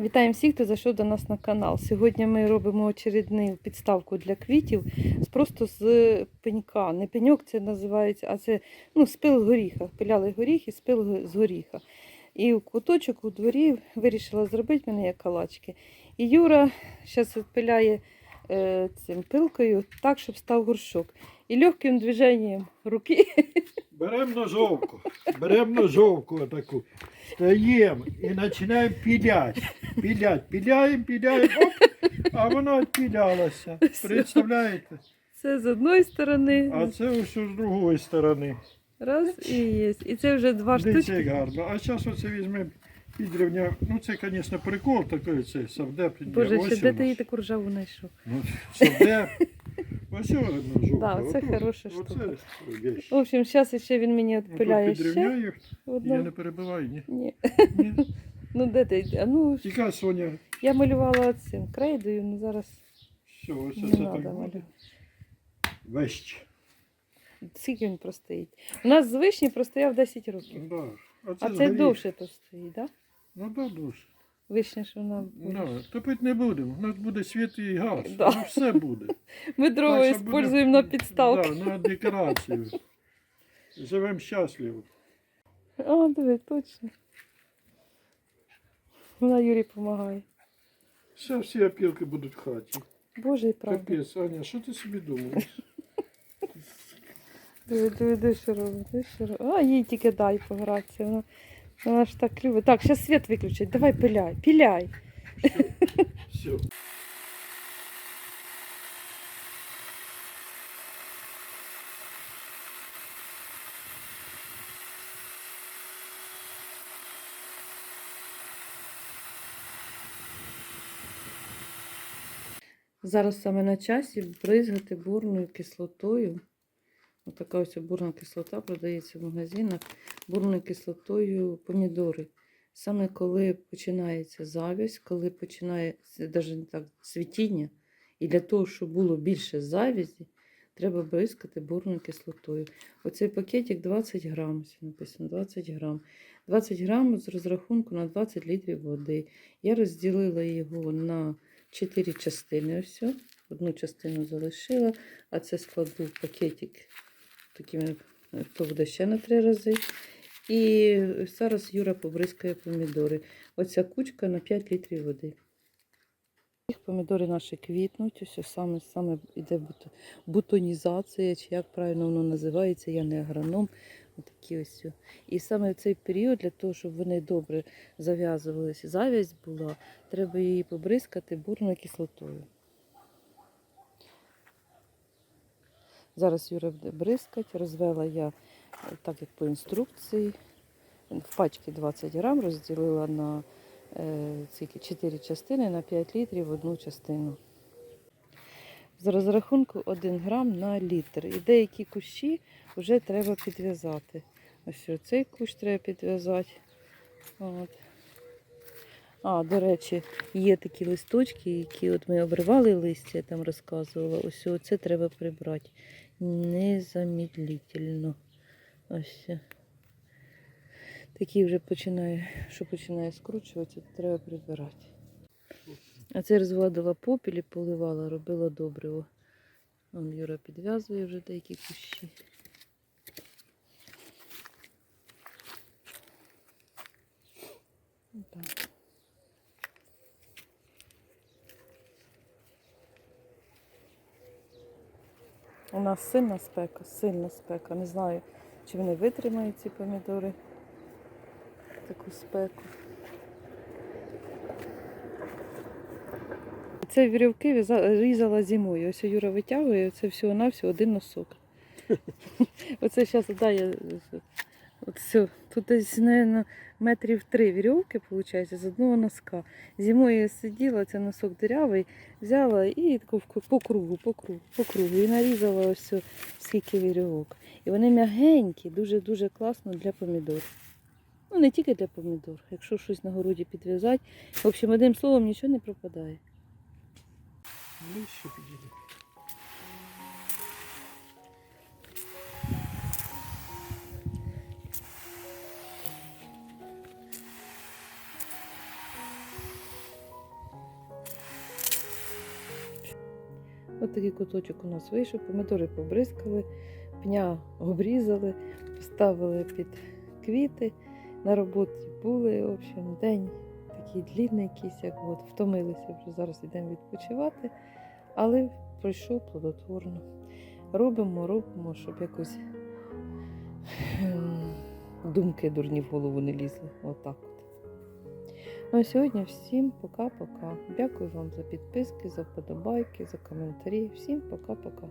Вітаємо всіх, хто зайшов до нас на канал. Сьогодні ми робимо очередну підставку для квітів просто з пенька. Не пеньок це називається, а це ну, спил горіха. Пиляли горіх і спил з горіха. І в куточок у дворі вирішила зробити мене як калачки. І Юра зараз відпиляє е, цим пилкою так, щоб став горшок. І легким движенням руки Беремо ножовку, беремо ножовку таку, стаємо і починаємо пілять. Пілять, піляємо, піляємо, оп, а вона відпілялася. Представляєте? це з одної сторони, А це ось з другої сторони. раз і є. І це вже два штучки. як гарно. А зараз оце візьмемо підрівня. Ну це, звісно, прикол такий, це савдеп. Боже, ще де ти її таку ржаву знайшов? Ну, савдеп. Ось його ножовка. Да, це Ото- хороша оце штука. вещь. В общем, зараз ще він мені відпиляє ще підрівняю, я одну. не перебиваю, ні. Ні. ні. Ну де ти? А ну Тільки Соня, я малювала цим крейдою, ну зараз все, ось не це треба так малювати. Вещь. Скільки він простоїть? У нас з вишні простояв 10 років. Да. А це, згорів. довше постоїть, так? Да? Ну да, довше. Вишня, що вона. Да. Топити не будемо. У нас буде світ і газ. Да. Ну, все буде. Ми дрова буде- використовуємо на підставки. Да, на декорацію. Живемо щасливо. А, диви, точно. Вона Юрі допомагає. Все, всі опілки будуть в хаті. Боже і правда. Капець, Аня, що ти собі думаєш? Диви, диви, диви, що робить, диви, що робить. А, їй тільки дай погратися. Вона, вона ж так любить. Так, зараз світ виключить. Давай пиляй, піляй. Все. Зараз саме на часі бризгати бурною кислотою. Отака ось бурна кислота продається в магазинах. Бурною кислотою помідори. Саме коли починається завість, коли починається навіть не так цвітіння, і для того, щоб було більше завязі, треба бризкати бурною кислотою. Оцей пакетик 20 грам, написано 20 грам. 20 грам з розрахунку на 20 літрів води. Я розділила його на 4 частини. Ось. Одну частину залишила, а це складу пакетик такими, то буде ще на 3 рази. І зараз Юра побризкає помідори. Оця кучка на 5 літрів води. Їх помідори наші квітнуть, ось саме, саме йде бутонізація, чи як правильно воно називається, я не агроном. Отакі ось. І саме в цей період, для того, щоб вони добре зав'язувалися, зав'язь була, треба її побризкати бурною кислотою. Зараз Юра буде бризкати, розвела я е, так, як по інструкції. В пачці 20 грам розділила на е, скільки, 4 частини на 5 літрів в одну частину. З розрахунку 1 грам на літр. І деякі кущі вже треба підв'язати. Ось цей кущ треба підв'язати. От. А, до речі, є такі листочки, які от ми обривали листя, я там розказувала. Ось це треба прибрати. Незамедлительно. Ось. Такі вже починає, що починає скручуватися, треба прибирати. А це розводила попілі, поливала, робила добриво. Вон Юра підв'язує вже деякі кущі. Так. У нас сильна спека, сильна спека. Не знаю, чи вони витримають ці помідори таку спеку. Це вірівки різала зимою. Ось Юра витягує, це всього-навсього один носок. Оце зараз да, я. Все. Тут десь, мабуть, метрів три вірьовки, виходить, з одного носка. Зимою я сиділа, це носок дирявий, взяла і таку по кругу, по кругу, по кругу. І нарізала ось скільки вірьовок. І вони м'ягенькі, дуже-дуже класно для помідор. Ну, не тільки для помідор. Якщо щось на городі підв'язати. В общем, одним словом, нічого не пропадає. Ближче підійде. От такий куточок у нас вийшов. Помідори побризкали, пня обрізали, поставили під квіти. На роботі були, в общем, день такий длінний якийсь, як от, втомилися вже зараз йдемо відпочивати, але пройшов плодотворно. Робимо, робимо, щоб якось ем, думки дурні в голову не лізли. Отак от. Ну а сьогодні всім пока-пока. Дякую вам за підписки, за вподобайки, за коментарі. Всім пока-пока.